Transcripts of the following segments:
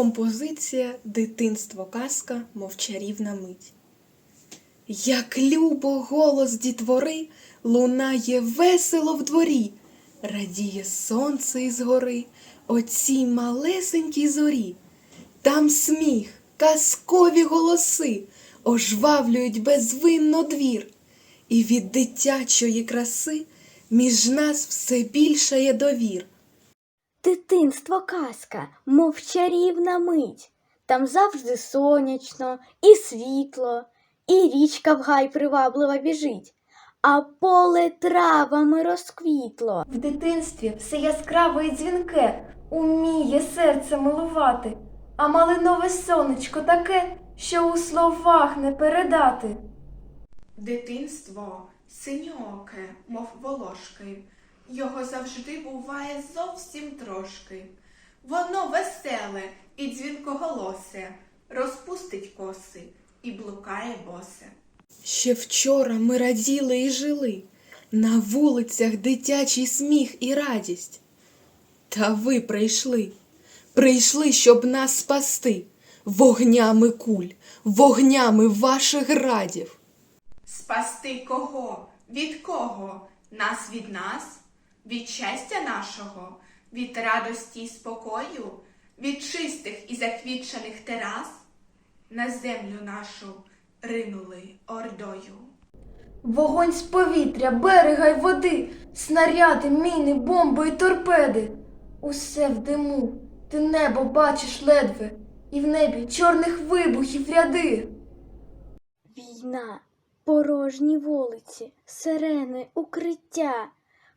Композиція Дитинство казка, мов чарівна мить. Як любо голос дітвори лунає весело в дворі, радіє сонце із гори, оцій малесенькій зорі. Там сміх, казкові голоси ожвавлюють безвинно двір, і від дитячої краси між нас все більшає довір. Дитинство казка, мов чарівна мить. Там завжди сонячно, і світло, і річка в гай приваблива біжить, а поле травами розквітло. В дитинстві все яскраве і дзвінке, уміє серце милувати, а малинове сонечко таке, що у словах не передати. Дитинство синьоке, мов волошки, його завжди буває зовсім трошки. Воно веселе і дзвінкоголосе, розпустить коси і блукає босе. Ще вчора ми раділи і жили, на вулицях дитячий сміх і радість. Та ви прийшли, прийшли, щоб нас спасти, вогнями куль, вогнями ваших градів. Спасти кого? Від кого? Нас від нас? Від щастя нашого? Від радості й спокою? Від чистих і заквітчених терас? На землю нашу ринули ордою. Вогонь з повітря, берега й води, снаряди, міни, бомби й торпеди. Усе в диму, ти небо бачиш ледве, і в небі чорних вибухів ряди. Війна, порожні вулиці, сирени, укриття,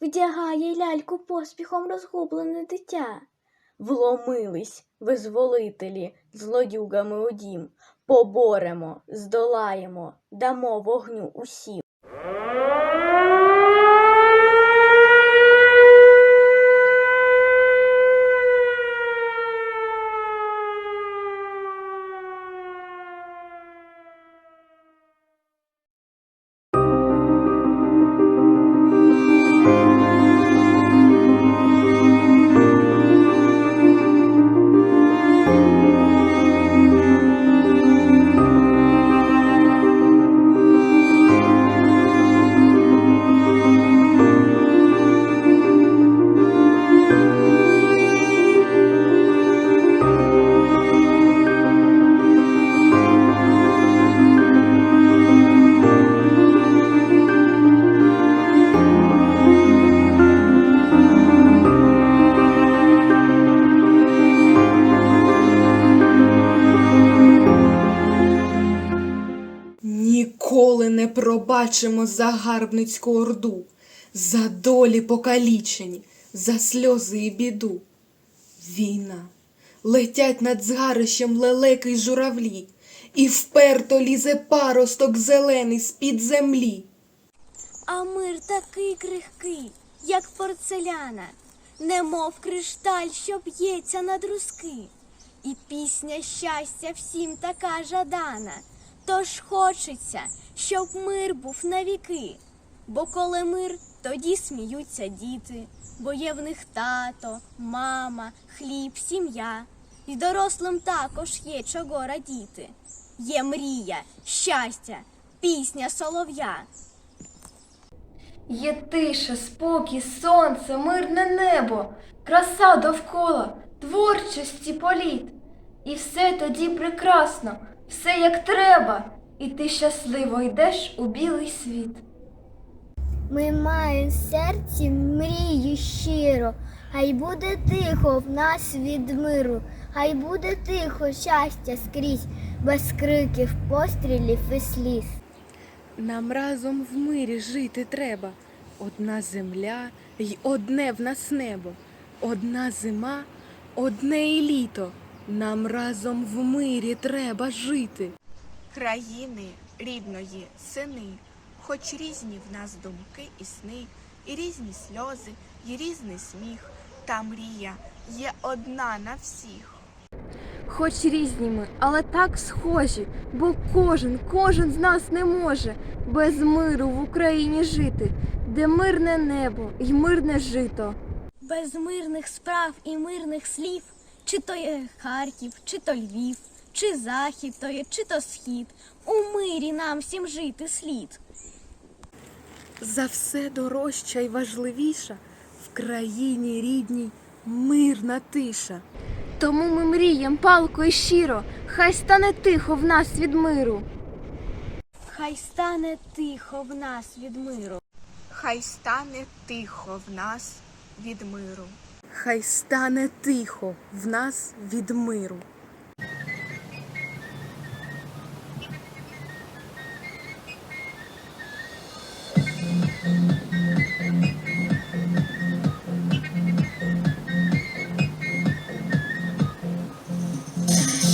вдягає ляльку поспіхом розгублене дитя. Вломились визволителі злодюгами у дім, поборемо, здолаємо, дамо вогню усім. Ніколи не пробачимо загарбницьку орду, за долі покалічені, за сльози і біду. Війна. Летять над згарищем лелеки й журавлі, і вперто лізе паросток зелений з-під землі. А мир такий крихкий, як порцеляна, немов кришталь, що б'ється на друзки. І пісня щастя всім така жадана. Тож хочеться, щоб мир був навіки. Бо коли мир, тоді сміються діти, бо є в них тато, мама, хліб, сім'я. І дорослим також є чого радіти. Є мрія, щастя, пісня солов'я. Є тиша, спокій, сонце, мирне небо, краса довкола, творчості політ. І все тоді прекрасно, все як треба, і ти щасливо йдеш у білий світ. Ми маємо в серці мрію щиро, хай буде тихо в нас від миру, хай буде тихо щастя скрізь, без криків, пострілів і сліз. Нам разом в мирі жити треба. Одна земля й одне в нас небо, одна зима, одне і літо. Нам разом в мирі треба жити. країни рідної сини, хоч різні в нас думки і сни, і різні сльози, і різний сміх, та мрія є одна на всіх. Хоч різні ми, але так схожі, бо кожен, кожен з нас не може без миру в Україні жити, де мирне небо й мирне жито. Без мирних справ і мирних слів Чи то є Харків, чи то Львів, чи захід то є, чи то схід. У мирі нам всім жити слід. За все дорожча й важливіша в країні рідній мирна тиша. Тому ми мрієм палко і щиро, хай стане тихо в нас від миру. Хай стане тихо в нас від миру. Хай стане тихо в нас від миру. Хай стане тихо в нас від миру.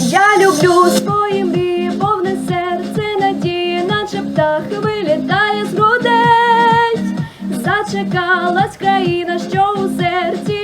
Я люблю свої мрії, повне серце надії, наче птах вилітає з грудей. Зачекалась країна, що у серці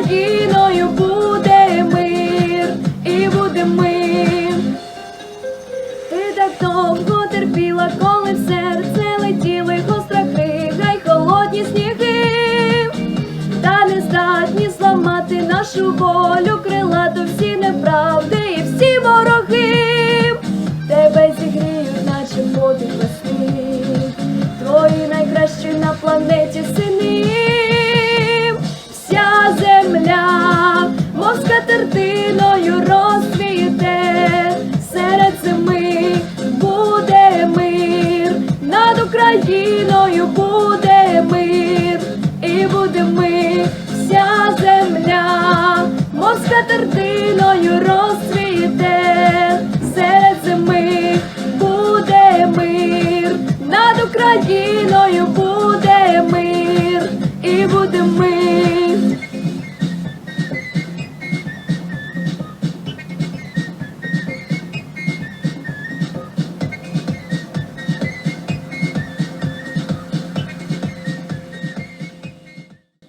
Україною буде мир, і буде мир. Ти так довго терпіла, коли в серце летіли гострахи, гай холодні сніги, та не здатні зламати нашу волю, крилату всі неправди і всі вороги. Тебе зігріють, наче подих весни, твої найкращі на планеті сини. Скатертиною розцвіте,